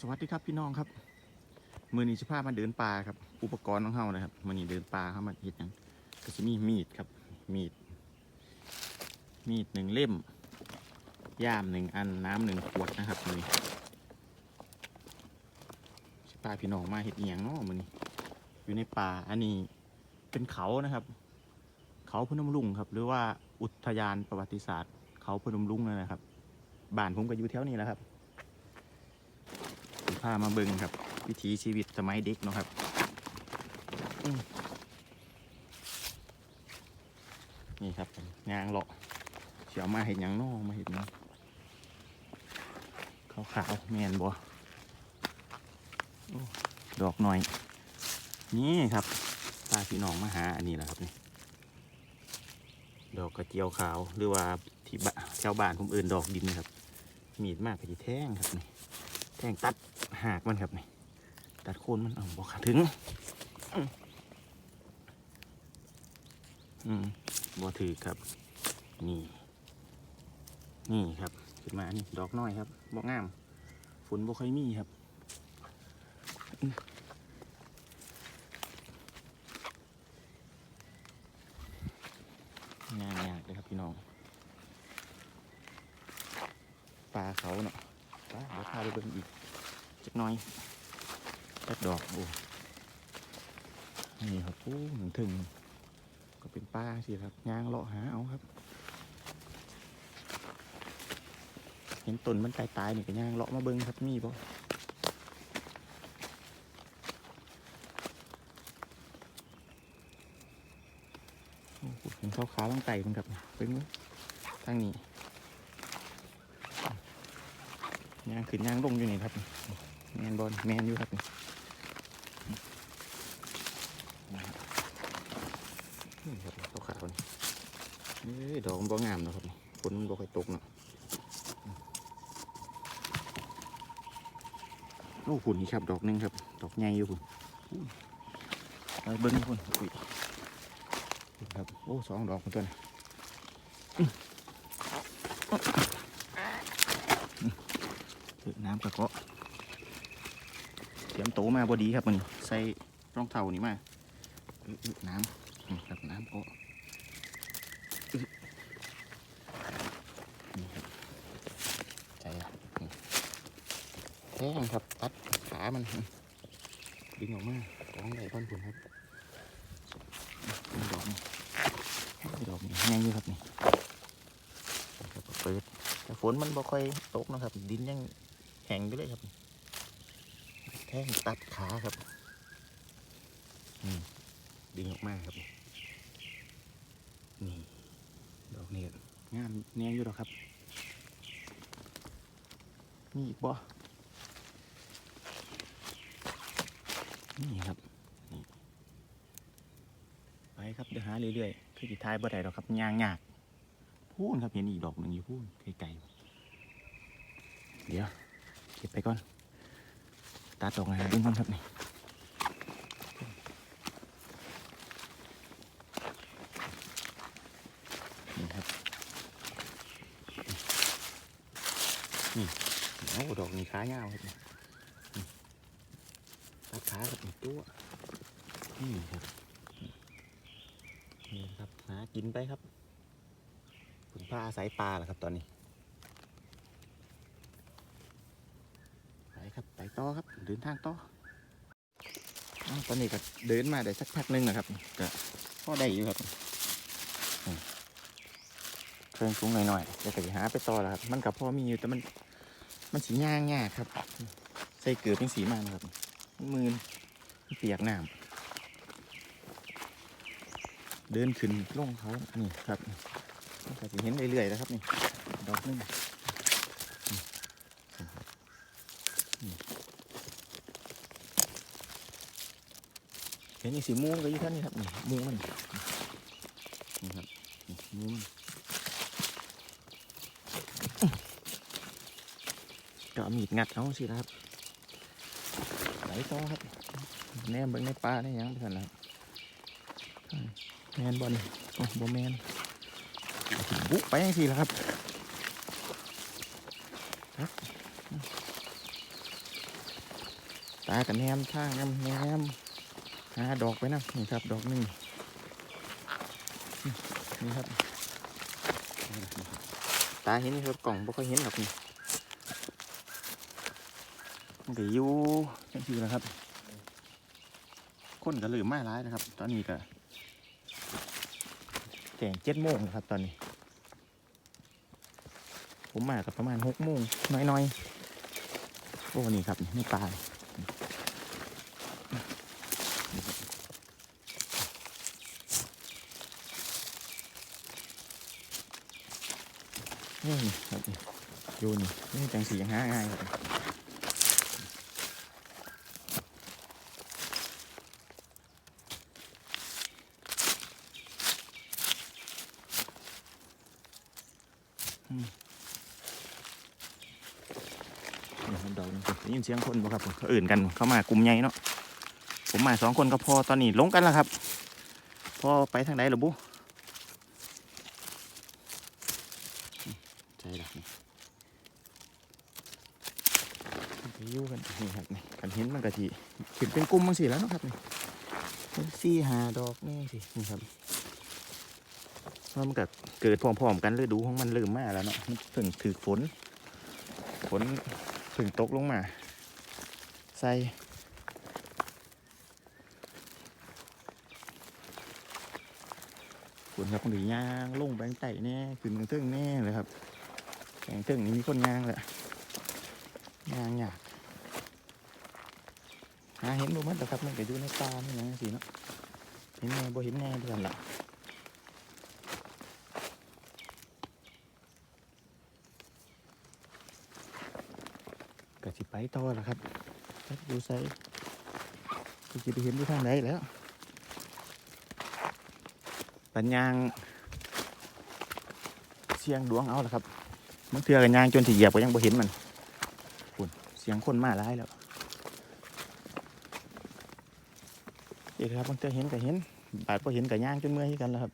สวัสดีครับพี่น้องครับมือนี้จะพามาเดินป่าครับ อุปกรณ์ของเฮานะครับมือนี้เดินป่าเข้ามาเฮ็ดยังก็จะมีมีดครับมีด มีดหนึ่งเล่ม ย่ามหนึ่งอันน้ำหนึ่งขวดนะครับมือนี้สิพาพี่น้องมาเฮ็ดเอียงเนาะมือนี้อยู่ในป่าอันนี้เป็นเขานะครับ เขาพนมลุงครับ หรือว่าอุทยานประวัติศาสตร์ เขาพนมลุงนะครับบ้านผมก็อยู่แถวนี้แหละครับามาเบิ่งครับ วิถีชีวิตสมัยเด็กเนาะครับนี่ครับงางเลาะเสียวมาเห็นยังนอมาเห็นเนาะขาวขาวแมนบัวดอกหน่อย นี่ครับพาพี่น้องมาหาอันนี้แหละครับนี่ดอกกระเจียวขาวหรือว่าที่บ้านชาวบ้านผมเอื่นดอกดินครับ มีดมากกระจีแท่งครับนี่แท่งตัด หากมันครับนี่ตัดโคนมันเอาบอกขาถึงอืมอืมบ่ถือครับ นี่ นี่ครับขึ้นมานี่ดอกน้อยครับบ่งามฝนบ่ค่อยมีครับงานยากเลยครับพี่น้องปลาเขาเนาะไปเดี๋ยวพาไปเบิ่งอีก จักหน้อยจักดอกโอ้นี่ครับโอ้หนึ่งถึง ก็เป็นป้าสิครับยางเลาะหาเอาครับ เห็นต้นมันตายตายนี่ก็ย่างเลาะมาเบิ่งครับมีบ่โอ้โหเห็นขาวขาวๆล่างไต่มันครับเบิ่งเบิ่งทางนี้ยางขึ้นยางลงอยู่นี่ครับ แมนบอลแมนอยู่ครับนี่นี่ครับขาวนี่ดอกมันบ่งามนะครับฝนมันบ่ค่อยตกเนาะโอ้หุ่นนี่ครับ ดอกนึงครับ ดอกใหญ่อยู่หุ่นเบิ้งหุ่นอุ้ยหุ่นครับโอ้สองดอกคนตัวนี้น้ำกระเกาะ มโตมาบอดีครับมันใส่รองเท้านี่มาน้ำครับน้ำเกาะอึนี่ครับใจละแท่งครับตัดขามันดึงออกมากองไหลบ้านผมครับดอกนี่ดอกนี่ง่ายอยู่ครับนี่เปิดแต่ฝนมันบ่ค่อยตกนะครับ ดินยังแห้งอยู่เลยครับ แท่งตัดขาครับอืมดึงออกมาครับ นี่ ดอกนี้งามแน่อยู่แล้วครับมีอีกบ่นี่ครับไปครับเดี๋ยวหาเรื่อยๆคือจิท้ายบ่ได้หรอกครับยางยากพูนครับเห็นอีกดอกหนึ่งอยู่พูนไกลๆเดี๋ยวเก็บไปก่อน ตัดดอกอะไรดึงก่อนครับนี่นี่ครับนี่โอ้ดอกนี้ขาเงาวครับนี่ตัดขาครับนี่ตัวนี่ครับนี่ครับหากินไปครับผมพาอาศัยปลาแหละครับตอนนี้ ไปครับไป ต่อครับ เดินทางต่อตอนนี้ก็เดินมาได้สักพักหนึงนะครับก็พอได้อยู่ครับเครื่องสูงหน่อยๆจะไปหาไปต่อแล้วครับ มันกับพ่อมีอยู่แต่มันมันสีย่างยากครับ ใส่เกลือเป็นสีมานะครับมือเปียกน้ำเดินขึ้นลงเขานี่ครับก็จะเห็นเรื่อยๆนะครับนี่ดอกนึงนี่นี่เห็นอีกสีม่วงก็อยู่ท่านนี่ครับนี่ม่วงมันนี่ครับม่วงก็เอมีดงัดเอาสิครับไหลต่อครับแนมเบิ่งในป่าในยังไปสันนะครับแมนบอลโอ้บ่แมนบุกไปยังสิครับตากันแนมท่างแนมแนม หาดอกไปนะนี่ครับ ดอกหนึ่งนี่ครับ ตาเห็นนี่ครับกล่องบ่ค่อยเห็นหรอกนี่มันก็อยู่จังซี่นะครับ คนก็ลืมมาร้ายนะครับ ตอนนี้ก็แจ้งเจ็ดโมงนะครับ ตอนนี้ ผมมากับประมาณหกโมงน้อยๆโอ้นี่ครับนี่ปลา นี่ครับดูนี่นี่จังสียังหาง่ายครับนี่ครับดอกนี่ได้ยินเสียงคนบ่ครับเขาอื่นกันเข้ามากลุ่มใหญ่เนาะผมมาสองคนก็พอตอนนี้ลงกันแล้วครับ พอไปทางไหนหรือบุ ใจละนี่ไปยู่กันนี่ครับนี่กันเห็นมันกะทีขึ้นเป็นกลุ่มบางสิแล้วนะครับนี่สี่หาดอกนี่สินี่ครับเพราะมันก็เกิดพร้อมๆกันฤดูของมันเริ่มมาแล้วเนาะมันเพิ่งถือฝน ฝนเพิ่งตกลงมา ใส่ฝนครับคนดีย่างลงแบงไต่แน่ขึ้นแบงเทิงแน่เลยครับ แบงเทิงนี่มีคนย่างแหละย่างยากหาเห็นบ่มันแต่ครับมันก็อยู่ในป่านี่นะสิเนาะเห็นแน่บ่เห็นแน่เดือนละก็สิไปต่อละครับจักอยู่ใส่ก็สิไปเห็นอยู่ทางไหนแล้วปัญญางเสียงดวงเอาละครับ มันเถื่อกันยางจนถี่เหยียบก็ยังบ่เห็นมันคุณเสียงคนมาร้ายแล้วเด็กครับมันเถื่อเห็นก็เห็น บาดพอเห็นกับยางจนเมื่อยกันแล้วครับ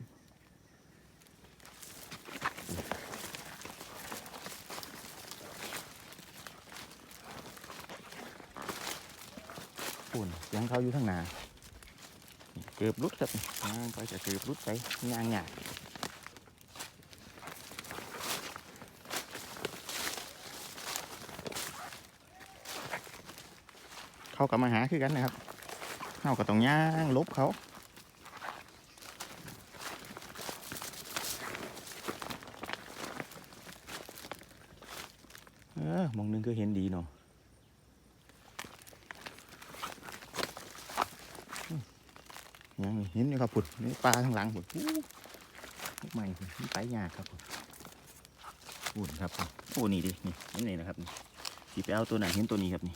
คุณเสียงเขาอยู่ข้างหน้าเกือบรุดครับย่างไปจะเกือบรุดไปย่างหยาด เขากับมาหาคือกันนะครับเขาก็ต้องย่างลบเขาเออมองหนึงก็เห็นดีเนาะยังเห็นอยู่ครับผุดนี่ปลาข้างหลังผุดอู้ลูกใหม่ผุดนี่ไปยากครับผุดอุ่นครับผมโอ้นี่ดินี่นี่นะครับนี่สีไปเอาตัวไหนเห็นตัวนี้ครับนี่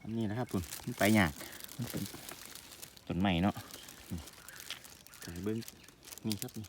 อันนี้นะครับผุดนี่ไปหยาดมันเป็นต้นใหม่เนาะไปเบิ้งนี่ครับนี่